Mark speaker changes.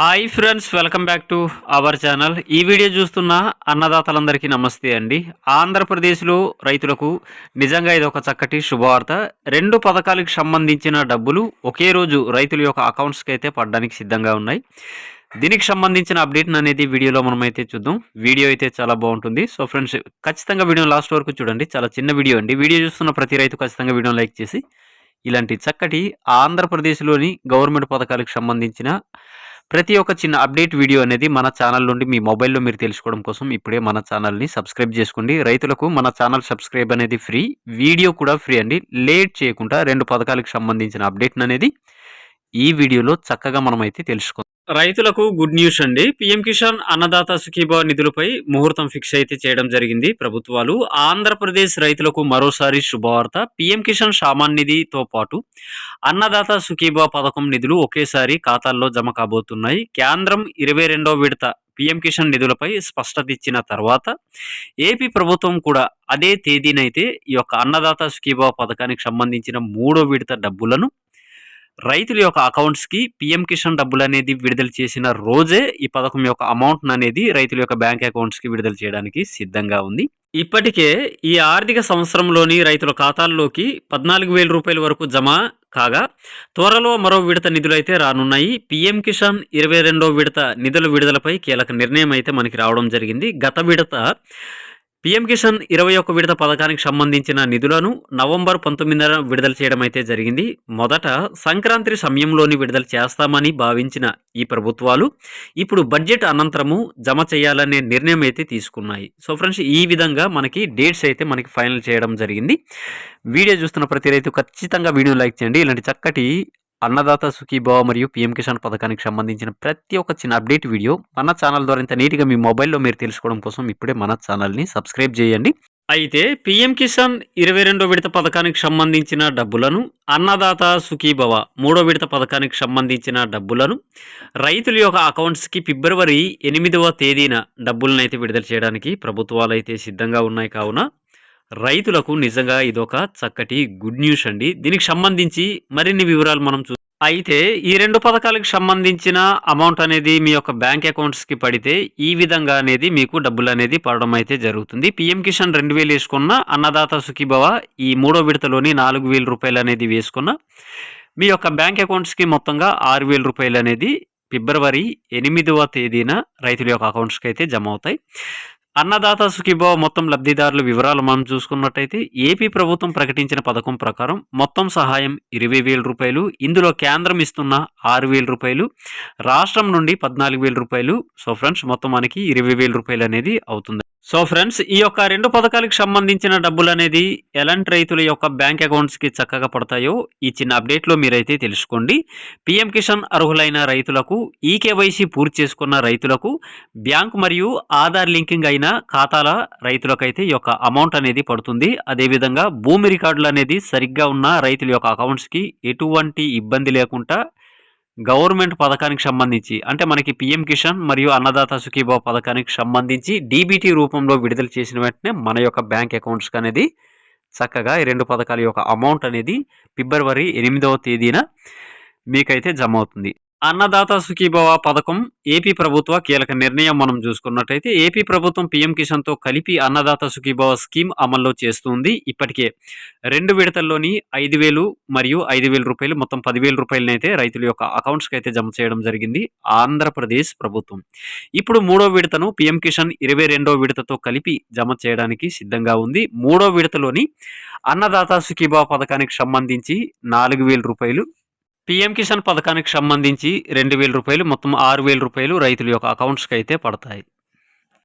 Speaker 1: Hi friends welcome back to our channel. ఈ video చూస్తున్న అన్నదాతలందరికీ నమస్తే అండి. ఆంధ్రప్రదేశ్లో రైతులకు నిజంగా ఇది ఒక చక్కటి శుభవార్త. రెండు పథకాలకు సంబంధించిన డబ్బులు ఒకే రోజు రైతుల యొక్క అకౌంట్స్కి అయితే పడడానికి సిద్ధంగా ఉన్నాయి. దీనికి సంబంధించిన అప్డేట్ అనేది వీడియోలో మనం అయితే చూద్దాం. వీడియో అయితే చాలా బాగుంటుంది. సో ఫ్రెండ్స్ ఖచ్చితంగా వీడియో లాస్ట్ వరకు చూడండి. చాలా చిన్న వీడియో అండి. వీడియో చూస్తున్న ప్రతి రైతు ఖచ్చితంగా వీడియో లైక్ చేసి ఇలాంటి చక్కటి ఆంధ్రప్రదేశ్లోని గవర్నమెంట్ పథకాలకు సంబంధించిన ప్రతి ఒక్క చిన్న అప్డేట్ వీడియో అనేది మన ఛానల్ నుండి మీ మొబైల్లో మీరు తెలుసుకోవడం కోసం ఇప్పుడే మన ఛానల్ని సబ్స్క్రైబ్ చేసుకోండి. రైతులకు మన ఛానల్ సబ్స్క్రైబ్ అనేది ఫ్రీ వీడియో కూడా ఫ్రీ అండి. లేట్ చేయకుండా రెండు పథకాలకు సంబంధించిన అప్డేట్ అనేది ఈ వీడియోలో చక్కగా మనం అయితే తెలుసుకుందాం రైతులకు గుడ్ న్యూస్ అండి. పిఎం కిసాన్ అన్నదాత సుఖీభా నిధులపై ముహూర్తం ఫిక్స్ అయితే చేయడం జరిగింది. ప్రభుత్వాలు ఆంధ్రప్రదేశ్ రైతులకు మరోసారి శుభవార్త. పిఎం కిసాన్ సామాన్ నిధితో పాటు అన్నదాత సుఖీభా పథకం నిధులు ఒకేసారి ఖాతాల్లో జమ కాబోతున్నాయి. కేంద్రం ఇరవై రెండో విడత పిఎం కిషన్ నిధులపై స్పష్టత ఇచ్చిన తర్వాత ఏపీ ప్రభుత్వం కూడా అదే తేదీనైతే ఈ యొక్క అన్నదాత సుఖీభా పథకానికి సంబంధించిన మూడో విడత డబ్బులను రైతుల యొక్క అకౌంట్స్కి పిఎం కిసాన్ డబ్బులు అనేది విడుదల చేసిన రోజే ఈ పథకం యొక్క అమౌంట్ అనేది రైతుల యొక్క బ్యాంక్ అకౌంట్స్కి విడుదల చేయడానికి సిద్ధంగా ఉంది. ఇప్పటికే ఈ ఆర్థిక సంవత్సరంలోని రైతుల ఖాతాల్లోకి పద్నాలుగు వేల రూపాయల వరకు జమ కాగా త్వరలో మరో విడత నిధులు అయితే రానున్నాయి. పీఎం కిసాన్ ఇరవై రెండో విడత నిధుల విడుదలపై కీలక నిర్ణయం అయితే మనకి రావడం జరిగింది. గత విడత పీఎం కిసాన్ ఇరవై ఒక్క విడత పథకానికి సంబంధించిన నిధులను నవంబర్ పంతొమ్మిదిన విడుదల చేయడం అయితే జరిగింది. మొదట సంక్రాంతి సమయంలోని విడుదల చేస్తామని భావించిన ఈ ప్రభుత్వాలు ఇప్పుడు బడ్జెట్ అనంతరము జమ చేయాలనే నిర్ణయం అయితే తీసుకున్నాయి. సో ఫ్రెండ్స్ ఈ విధంగా మనకి డేట్స్ అయితే మనకి ఫైనల్ చేయడం జరిగింది. వీడియో చూస్తున్న ప్రతి రైతు ఖచ్చితంగా వీడియో లైక్ చేయండి. ఇలాంటి చక్కటి అన్నదాత సుఖీభావ మరియు పిఎం కిసాన్ పథకానికి సంబంధించిన ప్రతి ఒక్క చిన్న అప్డేట్ వీడియో మన ఛానల్ ద్వారా ఇంత నీట్గా మీ మొబైల్లో మీరు తెలుసుకోవడం కోసం ఇప్పుడే మన ఛానల్ని సబ్స్క్రైబ్ చేయండి. అయితే పిఎం కిసాన్ ఇరవై రెండో విడత పథకానికి సంబంధించిన డబ్బులను అన్నదాత సుఖీభవ మూడో విడత పథకానికి సంబంధించిన డబ్బులను రైతుల యొక్క అకౌంట్స్కి ఫిబ్రవరి ఎనిమిదవ తేదీన డబ్బులను అయితే విడుదల చేయడానికి ప్రభుత్వాలు అయితే సిద్ధంగా ఉన్నాయి. కావున రైతులకు నిజంగా ఇదొక చక్కటి గుడ్ న్యూస్ అండి. దీనికి సంబంధించి మరిన్ని వివరాలు మనం చూ అయితే ఈ రెండు పథకాలకు సంబంధించిన అమౌంట్ అనేది మీ యొక్క బ్యాంక్ అకౌంట్స్కి పడితే ఈ విధంగా అనేది మీకు డబ్బులు అనేది పడడం అయితే జరుగుతుంది. పిఎం కిసాన్ రెండు వేలు వేసుకున్న అన్నదాత సుఖీభవ ఈ మూడో విడతలోని నాలుగు వేల రూపాయలు అనేది వేసుకున్న మీ యొక్క బ్యాంక్ అకౌంట్స్కి మొత్తంగా ఆరు వేల రూపాయలు అనేది ఫిబ్రవరి ఎనిమిదవ తేదీన రైతుల యొక్క అకౌంట్స్కి అయితే జమ అవుతాయి. అన్నదాత సుఖీభావ మొత్తం లబ్ధిదారుల వివరాలు మనం చూసుకున్నట్టయితే ఏపీ ప్రభుత్వం ప్రకటించిన పథకం ప్రకారం మొత్తం సహాయం ఇరవై వేల రూపాయలు ఇందులో కేంద్రం ఇస్తున్న ఆరు వేల రూపాయలు రాష్ట్రం నుండి పద్నాలుగు వేల రూపాయలు. సో ఫ్రెండ్స్ మొత్తం మనకి ఇరవై వేల రూపాయలు అనేది అవుతుంది. సో ఫ్రెండ్స్ ఈ యొక్క రెండు పథకాలకు సంబంధించిన డబ్బులు అనేది ఎలాంటి రైతుల యొక్క బ్యాంక్ అకౌంట్స్కి చక్కగా పడతాయో ఈ చిన్న అప్డేట్లో మీరైతే తెలుసుకోండి. పిఎం కిసాన్ అర్హులైన రైతులకు ఈకేవైసీ పూర్తి చేసుకున్న రైతులకు బ్యాంక్ మరియు ఆధార్ లింకింగ్ అయిన ఖాతాల రైతులకైతే ఈ యొక్క అమౌంట్ అనేది పడుతుంది. అదేవిధంగా భూమి రికార్డులు అనేది సరిగ్గా ఉన్న రైతుల యొక్క అకౌంట్స్కి ఎటువంటి ఇబ్బంది లేకుండా గవర్నమెంట్ పథకానికి సంబంధించి అంటే మనకి పిఎం కిసాన్ మరియు అన్నదాత సుఖీభావ పథకానికి సంబంధించి డీబీటీ రూపంలో విడుదల చేసిన వెంటనే మన యొక్క బ్యాంక్ అకౌంట్స్కి అనేది చక్కగా ఈ రెండు పథకాల యొక్క అమౌంట్ అనేది ఫిబ్రవరి ఎనిమిదవ తేదీన మీకైతే జమ అవుతుంది. అన్నదాత సుఖీభవ పథకం ఏపీ ప్రభుత్వ కీలక నిర్ణయం మనం చూసుకున్నట్టయితే ఏపీ ప్రభుత్వం పీఎం కిషన్తో కలిపి అన్నదాత సుఖీభవ స్కీమ్ అమల్లో చేస్తుంది. ఇప్పటికే రెండు విడతల్లోని ఐదు వేలు మరియు ఐదు వేల రూపాయలు మొత్తం పదివేల రూపాయలనైతే రైతుల యొక్క అకౌంట్స్కి అయితే జమ చేయడం జరిగింది ఆంధ్రప్రదేశ్ ప్రభుత్వం. ఇప్పుడు మూడో విడతను పీఎం కిషన్ ఇరవై రెండో విడతతో కలిపి జమ చేయడానికి సిద్ధంగా ఉంది. మూడో విడతలోని అన్నదాత సుఖీభవ పథకానికి సంబంధించి నాలుగు వేల రూపాయలు పీఎం కిసాన్ పథకానికి సంబంధించి రెండు వేల రూపాయలు మొత్తం ఆరు వేల రూపాయలు రైతుల యొక్క అకౌంట్స్కి అయితే పడతాయి.